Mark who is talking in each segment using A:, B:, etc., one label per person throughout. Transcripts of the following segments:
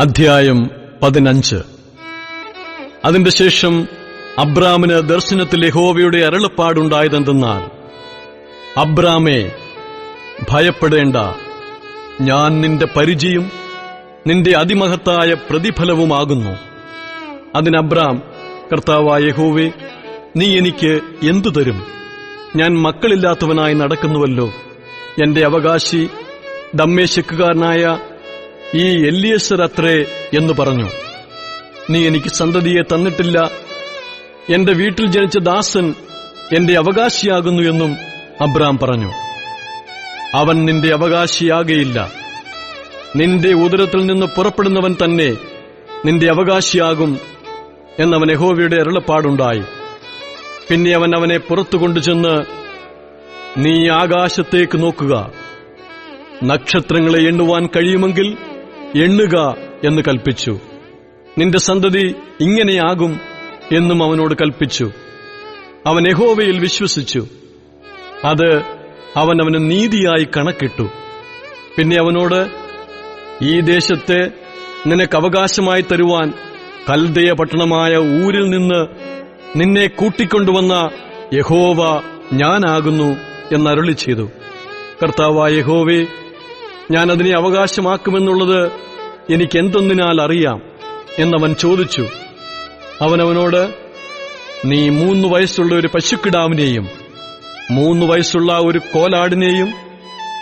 A: അധ്യായം പതിനഞ്ച്. അതിന്റെ ശേഷം അബ്രാമിന് ദർശനത്തിൽ യഹോവയുടെ അരുളപ്പാടുണ്ടായതെന്തെന്നാൽ അബ്രാമേ ഭയപ്പെടേണ്ട. ഞാൻ നിന്റെ പരിചയം നിന്റെ അതിമഹത്തായ പ്രതിഫലവുമാകുന്നു. അതിനബ്രാം കർത്താവായ യഹോവേ നീ എനിക്ക് എന്തു തരും? ഞാൻ മക്കളില്ലാത്തവനായി നടക്കുന്നുവല്ലോ. എന്റെ അവകാശി ദമ്മേശക്കുകാരനായ ഈ എല്ലിയസർ അത്രേ എന്ന് പറഞ്ഞു. നീ എനിക്ക് സന്തതിയെ തന്നിട്ടില്ല. എന്റെ വീട്ടിൽ ജനിച്ച ദാസൻ എന്റെ അവകാശിയാകുന്നു എന്നും അബ്രാം പറഞ്ഞു. അവൻ നിന്റെ അവകാശിയാകയില്ല. നിന്റെ ഉദരത്തിൽ നിന്ന് പുറപ്പെടുന്നവൻ തന്നെ നിന്റെ അവകാശിയാകും എന്നവൻ യഹോവയുടെ അരുളപ്പാടുണ്ടായി പിന്നെ അവൻ അവനെ പുറത്തു കൊണ്ടുചെന്ന് നീ ആകാശത്തേക്ക് നോക്കുക. നക്ഷത്രങ്ങളെ എണ്ണുവാൻ കഴിയുമെങ്കിൽ എണ്ണുക എന്ന് കൽപ്പിച്ചു. നിന്റെ സന്തതി ഇങ്ങനെയാകും എന്നും അവനോട് കൽപ്പിച്ചു. അവൻ യഹോവയിൽ വിശ്വസിച്ചു. അത് അവൻ അവന് നീതിയായി കണക്കിട്ടു. പിന്നെ അവനോട് ഈ ദേശത്തെ നിനക്ക് അവകാശമായി തരുവാൻ കൽദയ പട്ടണമായ ഊരിൽ നിന്ന് നിന്നെ കൂട്ടിക്കൊണ്ടുവന്ന യഹോവ ഞാനാകുന്നു എന്നരുളി ചെയ്തു. കർത്താവായ യഹോവേ ഞാൻ അതിനെ അവകാശമാക്കുമെന്നുള്ളത് എനിക്കെന്തൊന്നിനാൽ അറിയാം എന്നവൻ ചോദിച്ചു. അവനവനോട് നീ മൂന്ന് വയസ്സുള്ള ഒരു പശുക്കിടാവിനെയും മൂന്ന് വയസ്സുള്ള ഒരു കോലാടിനെയും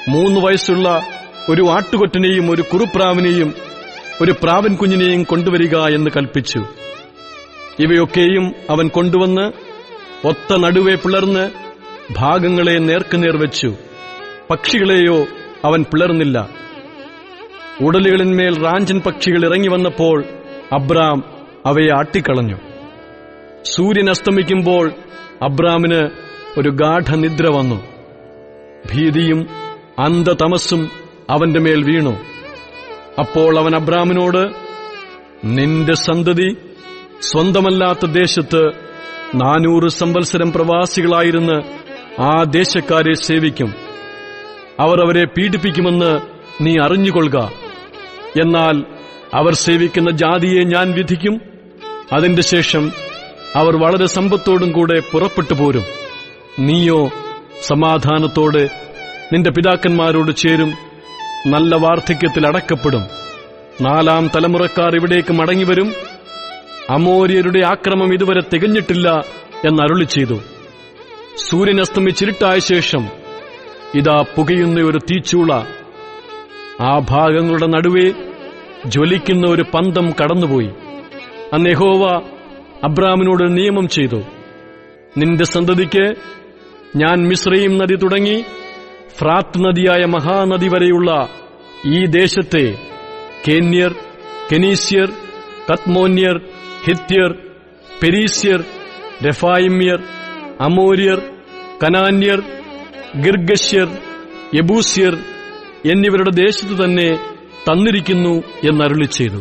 A: മൂന്ന് വയസ്സുള്ള ഒരു ആട്ടുകൊറ്റനെയും ഒരു കുറുപ്രാവിനെയും ഒരു പ്രാവൻ കുഞ്ഞിനെയും കൊണ്ടുവരിക എന്ന് കൽപ്പിച്ചു. ഇവയൊക്കെയും അവൻ കൊണ്ടുവന്ന് ഒത്ത നടുവെ പിളർന്ന് ഭാഗങ്ങളെ നേർക്കുനേർ വെച്ചു. പക്ഷികളെയോ അവൻ പിളർന്നില്ല. ഉടലുകളിന്മേൽ റാഞ്ചൻ പക്ഷികൾ ഇറങ്ങി വന്നപ്പോൾ അബ്രാം അവയെ ആട്ടിക്കളഞ്ഞു. സൂര്യൻ അസ്തമിക്കുമ്പോൾ അബ്രാമിന് ഒരു ഗാഠനിദ്ര വന്നു. ഭീതിയും അന്ധതമസ്സും അവന്റെ മേൽ വീണു. അപ്പോൾ അവൻ അബ്രാമിനോട് നിന്റെ സന്തതി സ്വന്തമല്ലാത്ത ദേശത്ത് നാനൂറ് സംവത്സരം പ്രവാസികളായിരുന്ന് ആ ദേശക്കാരെ സേവിക്കും. അവർ അവരെ പീഡിപ്പിക്കുമെന്ന് നീ അറിഞ്ഞുകൊള്ളുക. എന്നാൽ അവർ സേവിക്കുന്ന ജാതിയെ ഞാൻ വിധിക്കും. അതിന്റെ ശേഷം അവർ വളരെ സമ്പത്തോടും കൂടെ പുറപ്പെട്ടു പോരും. നീയോ സമാധാനത്തോടെ നിന്റെ പിതാക്കന്മാരോട് ചേരും. നല്ല വാർദ്ധക്യത്തിൽ അടക്കപ്പെടും. നാലാം തലമുറക്കാർ ഇവിടേക്ക് മടങ്ങിവരും. അമോര്യരുടെ ആക്രമം ഇതുവരെ തികഞ്ഞിട്ടില്ല എന്നരുളി ചെയ്തു സൂര്യൻ അസ്തമിച്ചിരുട്ടായ ശേഷം ഇതാ പുകയുന്ന ഒരു തീച്ചൂള. ആ ഭാഗങ്ങളുടെ നടുവേ ജ്വലിക്കുന്ന ഒരു പന്തം കടന്നുപോയി. അന്ന് യഹോവ അബ്രാമിനോട് നിയമം ചെയ്തു. നിന്റെ സന്തതിക്ക് ഞാൻ മിശ്രയും നദി തുടങ്ങി ഫ്രാത്ത് നദിയായ മഹാനദി വരെയുള്ള ഈ ദേശത്തെ കേന്യർ കെനീസ്യർ കത്മോന്യർ ഹിത്യർ പെരീസ്യർ രഫായിമ്യർ അമോര്യർ കനാന്യർ ഗിർഗശ്യർ യബൂസ്യർ എന്നിവരുടെ ദേശത്ത് തന്നെ തന്നിരിക്കുന്നു എന്നരുളി ചെയ്തു